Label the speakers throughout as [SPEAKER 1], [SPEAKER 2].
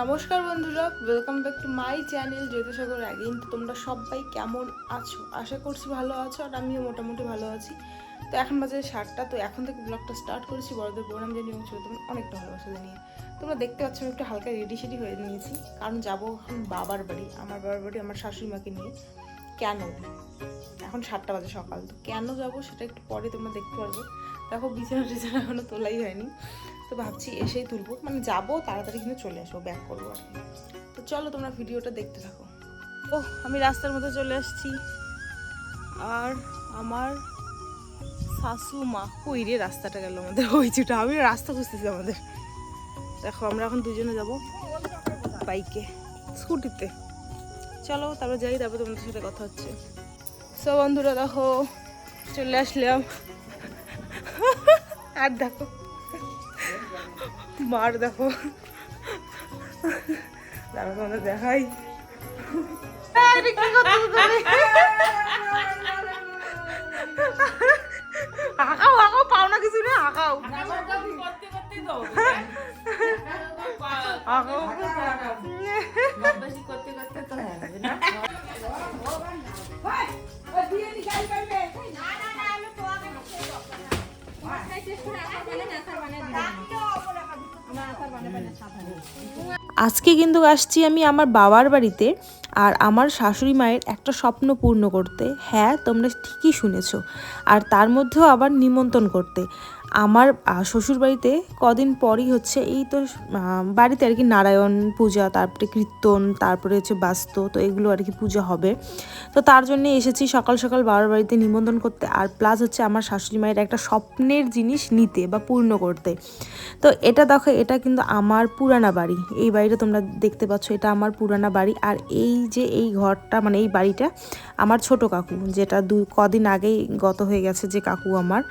[SPEAKER 1] নমস্কার বন্ধুরা welcome back to my channel Jyotisagar again তো তোমরা সবাই কেমন আছো? আশা করছি ভালো আছো আর আমিও মোটামুটি ভালো আছি। তো এখন বাজে সাতটা, তো এখন থেকে ব্লগটা স্টার্ট করেছি। বড়দের প্রোগ্রাম জানিয়ে এবং ছোটদের অনেকটা ভালোবাসা নিয়ে তোমরা দেখতে পাচ্ছ আমি একটু হালকা রেডি সেডি হয়ে নিয়েছি, কারণ যাব এখন বাবার বাড়ি। আমার বাবার বাড়ি আমার শাশুড়ি মাকে নিয়ে। কেন? এখন সাতটা বাজে সকাল, তো কেন যাব সেটা একটু পরে তোমরা দেখতে পারবে। দেখো, বিছানা টিছানা এখনও তোলাই হয়নি। তো ভাবছি এসেই তুলবো। মানে যাব, তাড়াতাড়ি কিন্তু চলে আসব, ব্যাক করব আর তো চলো, তোমরা ভিডিওটা দেখতে থাকো। ও আমি রাস্তার মধ্যে চলে আসছি। আর আমার শাশু মা, কই রে, রাস্তাটা গেল আমাদের। ওই চুটা আমি রাস্তা খুঁজতেছি আমাদের। দেখো, আমরা এখন দুজনে যাব বাইকে, স্কুটিতে। চলো, তারপর যাই, তারপর তোমাদের সাথে কথা হচ্ছে। সো বন্ধুরা, দেখো, চলে আসলাম। আর দেখো। মার দেখো। দাঁড়া তোমাদের দেখাই। আরে কি করছ তুমি? আঁকাও আঁকাও পাও না কিছু না আঁকাও আঁকাও আজকে কিন্তু আসছি আমি আমার বাবার বাড়িতে। আর আমার শাশুড়ি মায়ের একটা স্বপ্ন পূর্ণ করতে। হ্যাঁ তোমরা ঠিকই শুনেছ। আর তার মধ্যেও আবার নিমন্ত্রণ করতে। আমার শ্বশুর বাড়িতে কদিন পরই হচ্ছে এই তো বাড়িতে আর কি নারায়ণ পূজা, তারপরে কীর্তন, তারপরে হচ্ছে বাস্ত, তো এগুলো আর কি পূজা হবে। তো তার জন্য এসেছি সকাল সকাল বাবার বাড়িতে নিমন্ত্রণ করতে। আর প্লাস হচ্ছে আমার শাশুড়ি মায়ের একটা স্বপ্নের জিনিস নিতে বা পূর্ণ করতে। তো এটা দেখো, এটা কিন্তু আমার পুরানা বাড়ি। এই বাড়িটা তোমরা দেখতে পাচ্ছ, এটা আমার পুরানা বাড়ি। আর এই যে এই ঘরটা মানে এই বাড়িটা আমার ছোট কাকু, যেটা দু কদিন আগেই গত হয়ে গেছে যে কাকু আমার।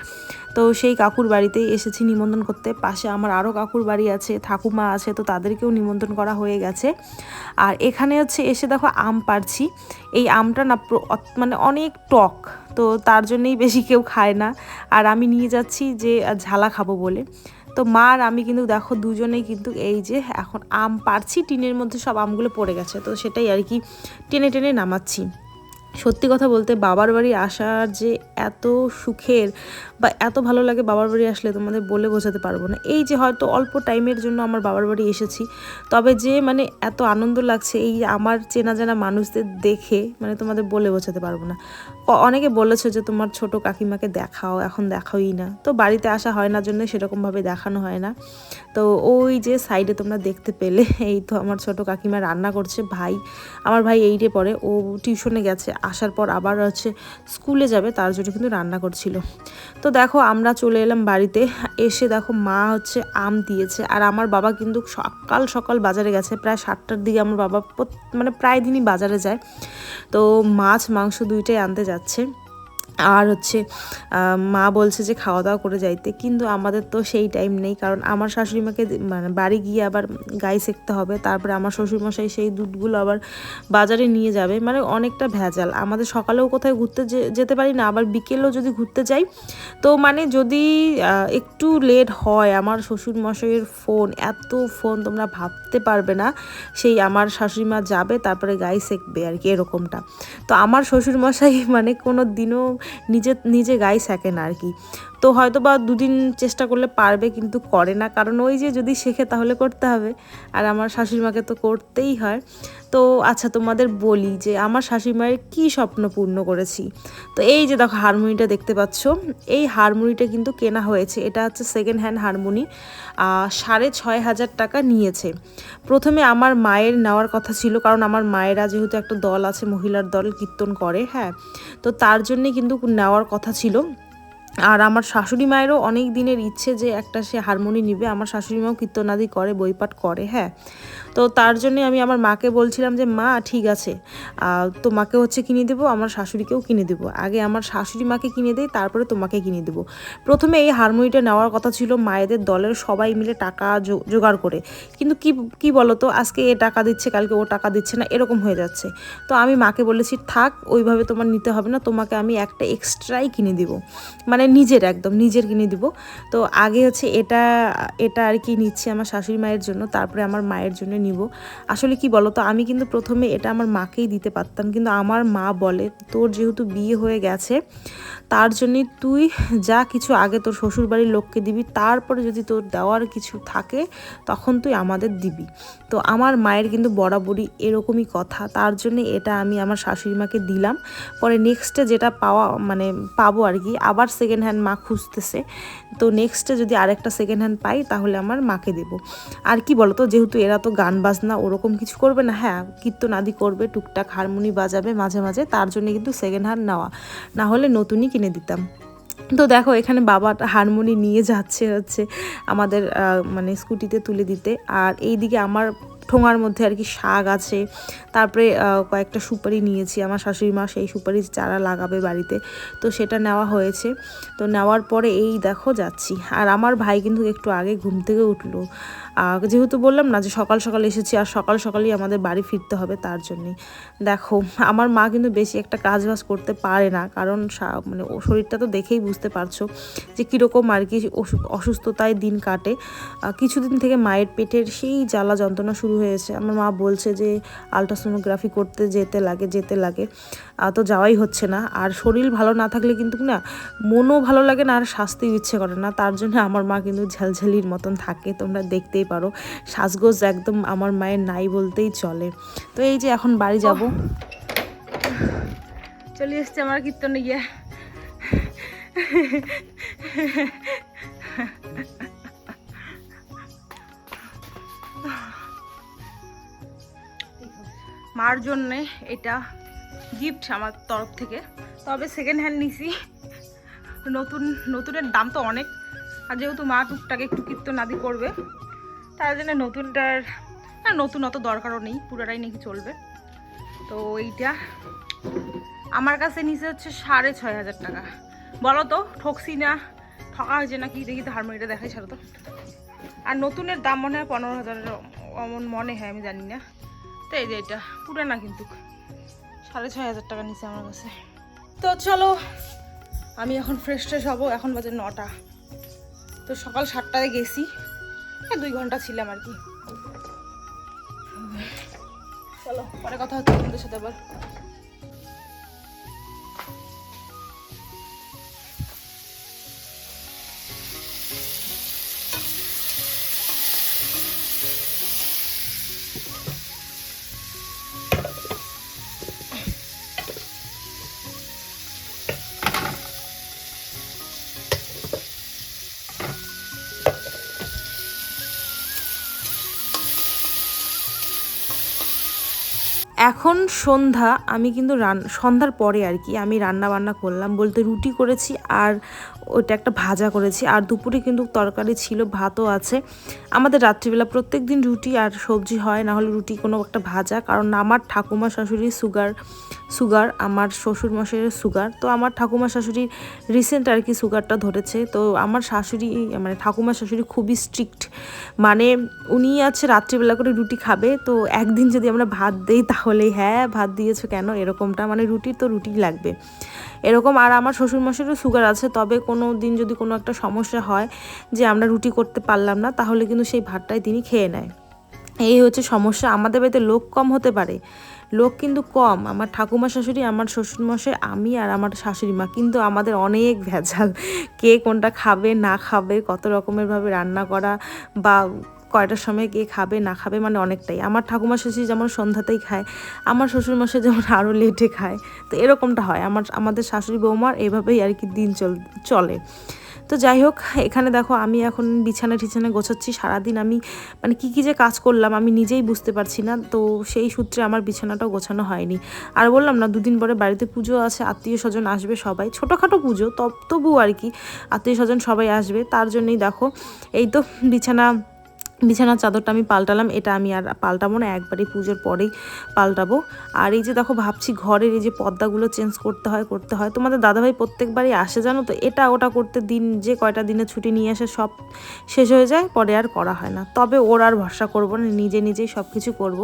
[SPEAKER 1] তো সেই কাকুর বাড়িতেই এসেছি নিমন্ত্রণ করতে। পাশে আমার আরও কাকুর বাড়ি আছে, ঠাকুমা আছে, তো তাদেরকেও নিমন্ত্রণ করা হয়ে গেছে। আর এখানে হচ্ছে এসে দেখো আম পারছি এই আমটা না মানে অনেক টক, তো তার জন্যেই বেশি কেউ খায় না। আর আমি নিয়ে যাচ্ছি যে ঝালা খাব বলে। তো মা আর আমি কিন্তু দেখো দুজনেই কিন্তু এই যে এখন আম পারছি টিনের মধ্যে সব আমগুলো পড়ে গেছে, তো সেটাই আর কি টেনে টেনে নামাচ্ছি। সত্যি কথা বলতে বাবার বাড়ি আসার যে এত সুখের বা এত ভালো লাগে বাবার বাড়ি আসলে তোমাদের বলে বোঝাতে পারব না। এই যে হয়তো অল্প টাইমের জন্য আমার বাবার বাড়ি এসেছি, তবে যে মানে এত আনন্দ লাগছে এই আমার চেনা জানা মানুষদের দেখে মানে তোমাদের বলে বোঝাতে পারব না। অনেকে বলেছে যে তোমার ছোট কাকিমাকে দেখাও, এখন দেখাওই না। তো বাড়িতে আসা হয় না জন্য সেরকমভাবে দেখানো হয় না। তো ওই যে সাইডে তোমরা দেখতে পেলে, এই তো আমার ছোট কাকিমা রান্না করছে, ভাই, আমার ভাই এইটে পড়ে, ও টিউশনে গেছে, আসার পর আবার হচ্ছে স্কুলে যাবে, তার জন্য কিন্তু রান্না করছিল। তো দেখো আমরা চলে এলাম বাড়িতে, এসে দেখো মা হচ্ছে আম দিয়েছে, আর আমার বাবা কিন্তু সকাল সকাল বাজারে গেছে, প্রায় সাতটার দিকে আমার বাবা মানে প্রায় দিনই বাজারে যায়। তো মাছ, মাংস দুইটাই আনতে যাচ্ছে আর হচ্ছে মা বলছে যে খাওয়া দাওয়া করে যাইতে, কিন্তু আমাদের তো সেই টাইম নেই, কারণ আমার শাশুড়ি মাকে মানে বাড়ি গিয়ে আবার গাই সেকতে হবে, তারপরে আমার শ্বশুরমশাই সেই দুধগুলো আবার বাজারে নিয়ে যাবে মানে অনেকটা ভেজাল। আমাদের সকালেও কোথায় ঘুরতে যেতে পারি না, আবার বিকেলেও যদি ঘুরতে যাই, তো মানে যদি একটু লেট হয়, আমার শ্বশুরমশাইয়ের ফোন এত ফোন তোমরা ভাবতে পারবে না, সেই আমার শাশুড়ি মা যাবে, তারপরে গাই সেকবে আর কি, এরকমটা। তো আমার শ্বশুরমশাই মানে কোনো দিনও নিজে নিজে গাই সেকে না আর কি। তো হয়তো বা দুদিন চেষ্টা করলে পারবে, কিন্তু করে না। কারণ ওই যে যদি শেখে তাহলে করতে হবে। আর আমার শাশুড়ি মাকে তো করতেই হয়। তো আচ্ছা তোমাদের বলি যে আমার শাশুড়ি মায়ের কী স্বপ্ন পূর্ণ করেছি? তো এই যে দেখো, হারমোনিটা দেখতে পাচ্ছ। এই হারমোনিটা কিন্তু কেনা হয়েছে। এটা হচ্ছে সেকেন্ড হ্যান্ড হারমোনি। সাড়ে ছয় হাজার টাকা নিয়েছে। প্রথমে আমার মায়ের নেওয়ার কথা ছিল, কারণ আমার মায়েরা যেহেতু একটা দল আছে, মহিলার দল কীর্তন করে হ্যাঁ। তো তার জন্যে কিন্তু নেওয়ার কথা ছিল। আর আমার শাশুড়ি মায়েরও অনেক দিনের ইচ্ছে যে একটা সে হারমোনি নিবে। আমার শাশুড়ি মাও কীর্তনাদি করে, বইপাঠ করে হ্যাঁ। তো তার জন্যে আমি আমার মাকে বলছিলাম যে, মা, ঠিক আছে। তোমাকে হচ্ছে কিনে দেবো, আমার শাশুড়িকেও কিনে দেবো। আগে আমার শাশুড়ি মাকে কিনে দেই, তারপরে তোমাকে কিনে দেবো। প্রথমে এই হারমোনিটা নেওয়ার কথা ছিল মায়েদের দলের সবাই মিলে টাকা জোগাড় করে। কিন্তু কি কি বলো তো আজকে এ টাকা দিচ্ছে, কালকে ও টাকা দিচ্ছে না, এরকম হয়ে যাচ্ছে। তো আমি মাকে বলেছি, থাক, ওইভাবে তোমার নিতে হবে না, তোমাকে আমি একটা এক্সট্রাই কিনে দেবো। মানে মানে নিজের একদম, নিজের কিনে দিব। তো আগে হচ্ছে এটা এটা আর কি নিচ্ছি আমার শাশুড়ি মায়ের জন্য, তারপরে আমার মায়ের জন্য নিব। আসলে কি বলো তো আমি কিন্তু প্রথমে এটা আমার মাকেই দিতে পারতাম, কিন্তু আমার মা বলে, তোর যেহেতু বিয়ে হয়ে গেছে, তার জন্যে তুই যা কিছু আগে তোর শ্বশুরবাড়ির লোককে দিবি, তারপরে যদি তোর দেওয়ার কিছু থাকে, তখন তুই আমাদের দিবি। তো আমার মায়ের কিন্তু বরাবরই এরকমই কথা, তার জন্য এটা আমি আমার শাশুড়ি মাকে দিলাম। পরে নেক্সটে যেটা পাওয়া মানে পাবো আর কি, আবার সেকেন্ড হ্যান্ড মা খুঁজতেছে। তো নেক্সটে যদি আরেকটা সেকেন্ড হ্যান্ড পাই, তাহলে আমার মাকে দেব। আর কি বলো তো যেহেতু এরা তো গান বাজনা, ওরকম কিছু করবে না। হ্যাঁ কীর্তন আদি করবে, টুকটাক হারমোনি বাজাবে মাঝে মাঝে, তার জন্য কিন্তু সেকেন্ড হ্যান্ড নেওয়া। না হলে নতুনই কিনে দিতাম। তো দেখো, এখানে বাবা হারমোনি নিয়ে যাচ্ছে হচ্ছে আমাদের মানে স্কুটিতে তুলে দিতে। আর এইদিকে আমার ঠোঙার মধ্যে আর কি শাক আছে। তারপরে কয়েকটা সুপারি নিয়েছি আমার শাশুড়ি মা, সেই সুপারি চারা লাগাবে বাড়িতে। তো সেটা নেওয়া হয়েছে। তো নেওয়ার পরে এই দেখো যাচ্ছি। আর আমার ভাই কিন্তু একটু আগে ঘুম থেকে উঠল। যেহেতু বললাম না যে সকাল সকাল এসেছি আর সকাল সকালই আমাদের বাড়ি ফিরতে হবে তার জন্যই দেখো, আমার মা কিন্তু বেশি একটা কাজ বাজ করতে পারে না। কারণ মানে ও শরীরটা তো দেখেই বুঝতে পারছ যে কীরকম আর কি অসুস্থতায় দিন কাটে। কিছুদিন থেকে মায়ের পেটের সেই জ্বালা যন্ত্রণা শুরু হয়েছে। আমার মা বলছে যে আলট্রাসোনোগ্রাফি করতে যেতে লাগে যেতে লাগে। তো যাওয়াই হচ্ছে না। আর শরীর ভালো না থাকলে কিন্তু না, মনও ভালো লাগে না আর স্বাস্থ্য ইচ্ছে করে না। তার জন্য আমার মা কিন্তু ঝালঝালির মতন থাকে। তোমরা দেখতেই পারো, সাজগোজ একদম আমার মায়ের নাই বলতেই চলে। তো এই যে এখন বাড়ি যাব। চলে এসছে আমার কীর্তনে গিয়ে। মার জন্যে এটা গিফট আমার তরফ থেকে। তবে সেকেন্ড হ্যান্ড নিছি। নতুন, নতুনের দাম তো অনেক। আর যেহেতু মা টুকটাকে একটু কীর্তন আদি করবে, তার জন্য নতুনটার আর নতুন অত দরকারও নেই, পুরোটাই নাকি চলবে। তো এইটা আমার কাছে নিচে হচ্ছে সাড়ে ছয় হাজার টাকা। বলো তো ঠকসি না, ঠকা হয়েছে নাকি, দেখি তো হারমোনিটা দেখাই ছাড়ো তো। আর নতুনের দাম মনে হয় পনেরো হাজারের মনে হয়, আমি জানি না। তো এই যে এটা, পুরানা কিন্তু। সাড়ে ছয় হাজার টাকা নিচে আমার কাছে। তো চলো, আমি এখন ফ্রেশ ট্রেশ হব, এখন বাজে নটা। তো সকাল সাতটায় গেছি। হ্যাঁ দুই ঘণ্টা ছিলাম আর কি। চলো, পরে কথা হচ্ছে তোমাদের সাথে আবার। এখন সন্ধ্যা, আমি কিন্তু রান, সন্ধ্যার পরে আর কি আমি রান্না বান্না করলাম বলতে রুটি করেছি আর ওইটা একটা ভাজা করেছি। আর দুপুরে কিন্তু তরকারি ছিল, ভাতও আছে। আমাদের রাত্রিবেলা প্রত্যেক দিন রুটি আর সবজি হয়, না হলে রুটি কোনো একটা ভাজা। কারণ আমার ঠাকুমা শাশুড়ি সুগার সুগার আমার শ্বশুর মশাইয়ের সুগার তো আমার ঠাকুমা শাশুড়ি রিসেন্ট আর কি সুগারটা ধরেছে। তো আমার শাশুড়ি মানে ঠাকুমা শাশুড়ি খুবই স্ট্রিক্ট মানে উনি আছে রাত্রিবেলা করে রুটি খাবে। তো একদিন যদি আমরা ভাত দিই তাহলেই হ্যাঁ ভাত দিয়েছ কেন? এরকমটা। মানে রুটির তো রুটি লাগবে। এরকম আর আমার শ্বশুরমশাইরও সুগার আছে, তবে কোনো দিন যদি কোনো একটা সমস্যা হয় যে আমরা রুটি করতে পারলাম না, তাহলে কিন্তু সেই ভাতটাই তিনি খেয়ে নেয়। এই হচ্ছে সমস্যা। আমাদের বাড়িতে লোক কম হতে পারে, লোক কিন্তু কম। আমার ঠাকুমা শাশুড়ি, আমার শ্বশুরমশাই, আমি আর আমার শাশুড়ি মা। কিন্তু আমাদের অনেক ভেজাল। কে কোনটা খাবে, না খাবে, কত রকমেরভাবে রান্না করা বা কয়টার সময় কে খাবে, না খাবে মানে অনেকটাই। আমার ঠাকুমা শাশুড়ি যেমন সন্ধ্যাতেই খায়, আমার শ্বশুরমশাই যেমন আরও লেটে খায়। তো এরকমটা হয়। আমার, আমাদের শাশুড়ি বৌমার এভাবেই আর কি দিন চল, চলে। তো যাই হোক, এখানে দেখো আমি এখন বিছানা টিছানা গোছাচ্ছি। সারাদিন আমি মানে কি কি যে কাজ করলাম আমি নিজেই বুঝতে পারছি না। তো সেই সূত্রে আমার বিছানাটাও গোছানো হয়নি। আর বললাম না, দুদিন পরে বাড়িতে পুজো আছে, আত্মীয় স্বজন আসবে সবাই। ছোটোখাটো পুজো, তব তবু আর কি আত্মীয় স্বজন সবাই আসবে। তার জন্যই দেখো, এই তো বিছানা বিছানার চাদরটা আমি পাল্টালাম, এটা আমি আর পাল্টাবো না, একবারই পুজোর পরেই পাল্টাবো। আর এই যে দেখো, ভাবছি ঘরের এই যে পর্দাগুলো চেঞ্জ করতে হয় করতে হয়। তোমাদের দাদাভাই প্রত্যেকবারই আসে জানো তো? এটা ওটা করতে দিন, যে কয়টা দিনে ছুটি নিয়ে আসে সব শেষ হয়ে যায়, পরে আর করা হয় না। তবে ওর আর ভরসা করব না, নিজে নিজেই সব কিছু করব।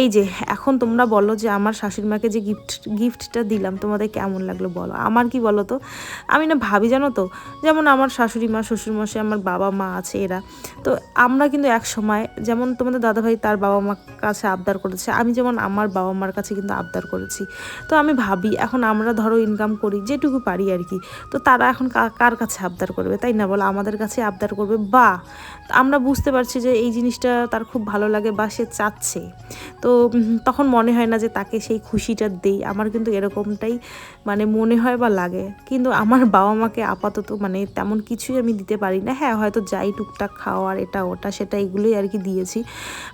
[SPEAKER 1] এই যে, এখন তোমরা বলো যে আমার শাশুড়ি মাকে যে গিফট গিফটটা দিলাম, তোমাদের কেমন লাগল বলো? আমার কি বলো তো আমি না ভাবি, জানো তো? যেমন আমার শাশুড়ি মা শ্বশুরমশাই, আমার বাবা মা আছে, এরা। তো আমরা কিন্তু এক সময়, যেমন তোমাদের দাদাভাই তার বাবা মার কাছে আবদার করেছে, আমি যেমন আমার বাবা মার কাছে কিন্তু আবদার করেছি। তো আমি ভাবি, এখন আমরা ধরো ইনকাম করি, যেটুকু পারি আর কি, তো তারা এখন কার কাছে আবদার করবে, তাই না বলো? আমাদের কাছে আবদার করবে, বা আমরা বুঝতে পারছি যে এই জিনিসটা তার খুব ভালো লাগে, বা সে চাচ্ছে। তো তখন মনে হয় না যে তাকে সেই খুশিটা দেই। আমার কিন্তু এরকমটাই মানে মনে হয় বা লাগে। কিন্তু আমার বাবা মাকে আপাতত মানে তেমন কিছুই আমি দিতে পারি না। হ্যাঁ হয়তো যাই টুকটাক খাওয়ার এটা ওটা সেটা এগুলোই আর কি দিয়েছি।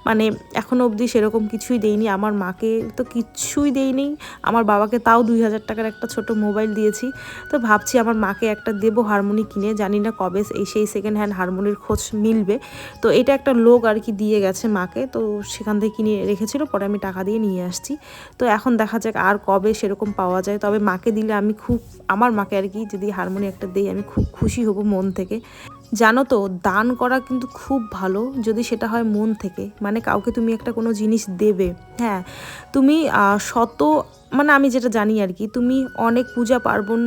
[SPEAKER 1] মানে এখনও অবধি সেরকম কিছুই দেইনি। আমার মাকে তো কিচ্ছুই দেইনি। আমার বাবাকে তাও দুই হাজার টাকার একটা ছোট মোবাইল দিয়েছি। তো ভাবছি আমার মাকে একটা দেবো হারমোনি কিনে। জানি না কবে এই সেই সেকেন্ড হ্যান্ড হারমোনির খোঁজ মিলবে। তো এটা একটা লোক আর কি দিয়ে গেছে মাকে। তো সেখান থেকে কিনে রেখেছিল পরে আমি টাকা দিয়ে নিয়ে আসছি। তো এখন দেখা যাক আর কবে সেরকম পাওয়া যায়। তবে মাকে দিলে আমি খুব, আমার মাকে আর কি যদি হারমোনি একটা দিই, আমি খুব খুশি হব মন থেকে। জানো তো, দান করা কিন্তু খুব ভালো, যদি সেটা হয় মন থেকে। মানে কাউকে তুমি একটা কোনো জিনিস দেবে। হ্যাঁ তুমি শত মানে আমি যেটা জানি আর কি, তুমি অনেক পূজা পার্বণ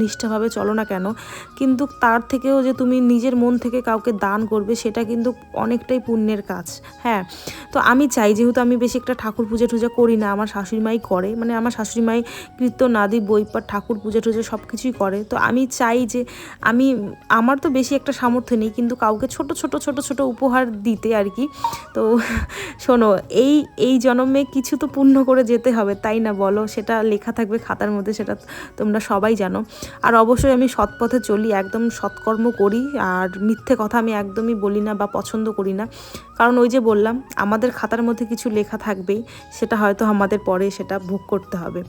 [SPEAKER 1] নিষ্ঠাভাবে চলো না কেন, কিন্তু তার থেকেও যে তুমি নিজের মন থেকে কাউকে দান করবে, সেটা কিন্তু অনেকটাই পুণ্যের কাজ হ্যাঁ। তো আমি চাই, যেহেতু আমি বেশি একটা ঠাকুর পূজা টুজা করি না, আমার শাশুড়ি মাই করে মানে আমার শাশুড়ি মাই কীর্তন নাদি বইপাট ঠাকুর পূজা টুজা সব কিছুই করে, তো আমি চাই যে আমি, আমার তো বেশি একটা সামর্থ্য নেই, কিন্তু কাউকে ছোট ছোট ছোট ছোট উপহার দিতে আর কি। তো শোনো, এই এই জন্মে কিছু তো পূর্ণ করে যেতে হবে, তাই না বলো, সেটা লেখা থাকবে খাতার মধ্যে, সেটা তোমরা সবাই জানো। আর অবশ্যই আমি সৎ পথে চলি, একদম সৎকর্ম করি, আর মিথ্যে কথা আমি একদমই বলি না বা পছন্দ করি না। কারণ ওই যে বললাম, আমাদের খাতার মধ্যে কিছু লেখা থাকবেই, সেটা হয়তো আমাদের পরে সেটা ভোগ করতে হবে।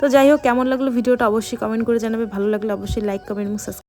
[SPEAKER 1] তো যাই হোক, কেমন লাগল ভিডিওটা অবশ্যই কমেন্ট করে জানাবে, ভালো লাগলে অবশ্যই লাইক কমেন্ট এবং সাবস্ক্রাইব